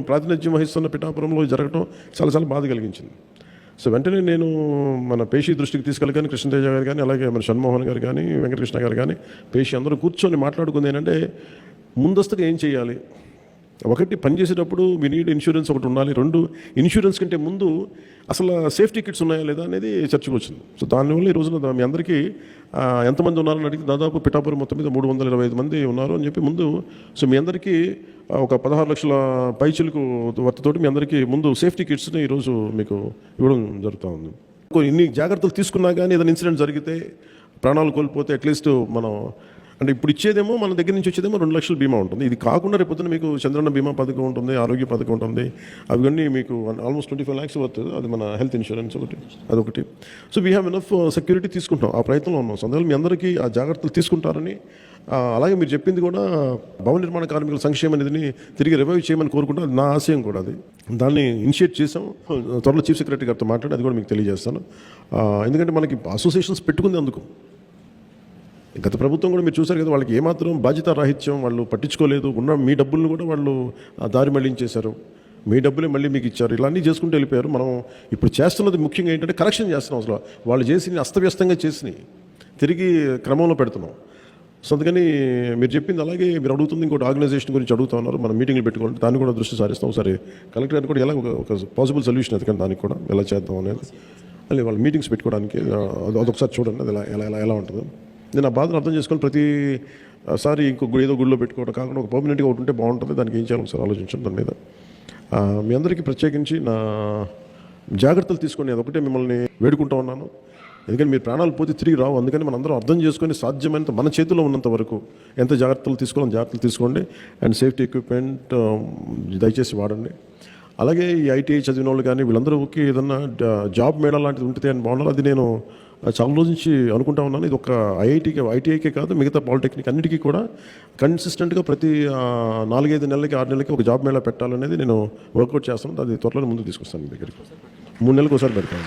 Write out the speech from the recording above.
ప్రాతినిధ్యం వహిస్తున్న పిఠాపురంలో జరగడం చాలా చాలా బాధ కలిగించింది. సో వెంటనే నేను మన పేషి దృష్టికి తీసుకెళ్ళగానే కృష్ణతేజ గారు కానీ అలాగే మన షణ్మోహన్ గారు కానీ వెంకటకృష్ణ గారు కానీ పేషి అందరూ కూర్చొని మాట్లాడుకుంది ఏంటంటే ముందస్తుగా ఏం చేయాలి? ఒకటి పనిచేసేటప్పుడు మీ నీడ్ ఇన్సూరెన్స్ ఒకటి ఉండాలి. రెండు ఇన్సూరెన్స్ కంటే ముందు అసలు సేఫ్టీ కిట్స్ ఉన్నాయా లేదా అనేది చర్చకు వచ్చింది. సో దానివల్ల ఈ రోజున మీ అందరికీ ఎంతమంది ఉన్నారని అడిగితే దాదాపు పిఠాపురం మొత్తం మీద మూడు వందల ఇరవై ఐదు మంది ఉన్నారు అని చెప్పి ముందు సో మీ అందరికీ ఒక పదహారు లక్షల పైచులకు వర్తతోటి మీ అందరికీ ముందు సేఫ్టీ కిట్స్ని ఈరోజు మీకు ఇవ్వడం జరుగుతూ ఉంది. ఇన్ని జాగ్రత్తలు తీసుకున్నా కానీ ఏదైనా ఇన్సిడెంట్ జరిగితే ప్రాణాలు కోల్పోతే అట్లీస్ట్ మనం అంటే ఇప్పుడు ఇచ్చేదేమో మన దగ్గర నుంచి వచ్చేదేమో రెండు లక్షల బీమా ఉంటుంది. ఇది కాకుండా రేపు పొద్దున మీకు చంద్రన్న బీమా పథకం ఉంటుంది ఆరోగ్య పథకం ఉంటుంది. అవన్నీ మీకు ఆల్మోస్ట్ ట్వంటీ ఫైవ్ ల్యాక్స్ వస్తుంది అది మన హెల్త్ ఇన్సూరెన్స్ ఒకటి అదొకటి. So we have enough security తీసుకుంటాం. ఆ ప్రయత్నంలో ఉన్నాం. సో అందువల్ల మీ అందరికీ ఆ జాగ్రత్తలు తీసుకుంటారని అలాగే మీరు చెప్పింది కూడా భవన నిర్మాణ కార్మికుల సంక్షేమ నిధిని తిరిగి రివైవ్ చేయమని కోరుకుంటా నా ఆశయం కూడా అది. దాన్ని ఇనిషియేట్ చేసాం త్వరలో చీఫ్ సెక్రటరీ గారితో మాట్లాడి అది కూడా మీకు తెలియజేస్తాను. ఎందుకంటే మనకి అసోసియేషన్స్ పెట్టుకుంది అందుకు. గత ప్రభుత్వం కూడా మీరు చూసారు కదా వాళ్ళకి ఏమాత్రం బాధ్యత రాహిత్యం వాళ్ళు పట్టించుకోలేదు. ఉన్న మీ డబ్బులను కూడా వాళ్ళు ఆ దారి మళ్ళించేశారు. మీ డబ్బులే మళ్ళీ మీకు ఇచ్చారు. ఇలా అన్నీ చేసుకుంటూ వెళ్ళిపోయారు. మనం ఇప్పుడు చేస్తున్నది ముఖ్యంగా ఏంటంటే కరెక్షన్ చేస్తున్నాం అసలు. వాళ్ళు చేసి అస్తవ్యస్తంగా చేసి తిరిగి క్రమంలో పెడుతున్నాం. సో అందుకని మీరు చెప్పింది అలాగే మీరు అడుగుతుంది ఇంకోటి ఆర్గనైజేషన్ గురించి అడుగుతా ఉన్నారు. మనం మీటింగ్లు పెట్టుకోవాలి దాన్ని కూడా దృష్టి సారిస్తాం. ఒకసారి కలెక్టర్ గారిని కూడా ఎలా ఒక- పాసిబుల్ సొల్యూషన్ ఎందుకంటే దానికి కూడా ఎలా చేద్దాం అనేది. మళ్ళీ వాళ్ళ మీటింగ్స్ పెట్టుకోవడానికి అది అదొకసారి చూడండి అది ఎలా ఎలా ఎలా ఎలా ఉంటుందో. నేను ఆ బాధను అర్థం చేసుకొని ప్రతి సారి ఇంకో ఏదో గుడిలో పెట్టుకోవడం కాకుండా ఒక పర్మనెంట్గా ఒకటి ఉంటే బాగుంటుంది. దానికి ఏం చేయాలి సార్ ఆలోచించండి దాని మీద. మీ అందరికీ ప్రత్యేకించి నా జాగ్రత్తలు తీసుకోండి అదొకటే మిమ్మల్ని వేడుకుంటా ఉన్నాను. ఎందుకంటే మీరు ప్రాణాలు పోతే తిరిగి రావు. అందుకని మనం అందరం అర్థం చేసుకొని సాధ్యమైనంత మన చేతిలో ఉన్నంత వరకు ఎంత జాగ్రత్తలు తీసుకోవాలని జాగ్రత్తలు తీసుకోండి. అండ్ సేఫ్టీ ఎక్విప్మెంట్ దయచేసి వాడండి. అలాగే ఈ ఐటీఐ చదివిన వాళ్ళు కానీ వీళ్ళందరూకి ఏదన్నా జాబ్ మేళ లాంటిది ఉంటుంది అని బాగున్నారు అది నేను చాలా రోజు నుంచి అనుకుంటా ఉన్నాను. ఇది ఒక ఐఐటీకి ఐటీఐకే కాదు మిగతా పాలిటెక్నిక్ అన్నిటికీ కూడా కన్సిస్టెంట్గా ప్రతి నాలుగైదు నెలలకి ఆరు నెలలకి ఒక జాబ్ మేళా పెట్టాలనేది నేను వర్కౌట్ చేస్తాను అది త్వరలో ముందుకు తీసుకొస్తాను మీ దగ్గరికి. మూడు నెలలకు ఒకసారి పెడతాను.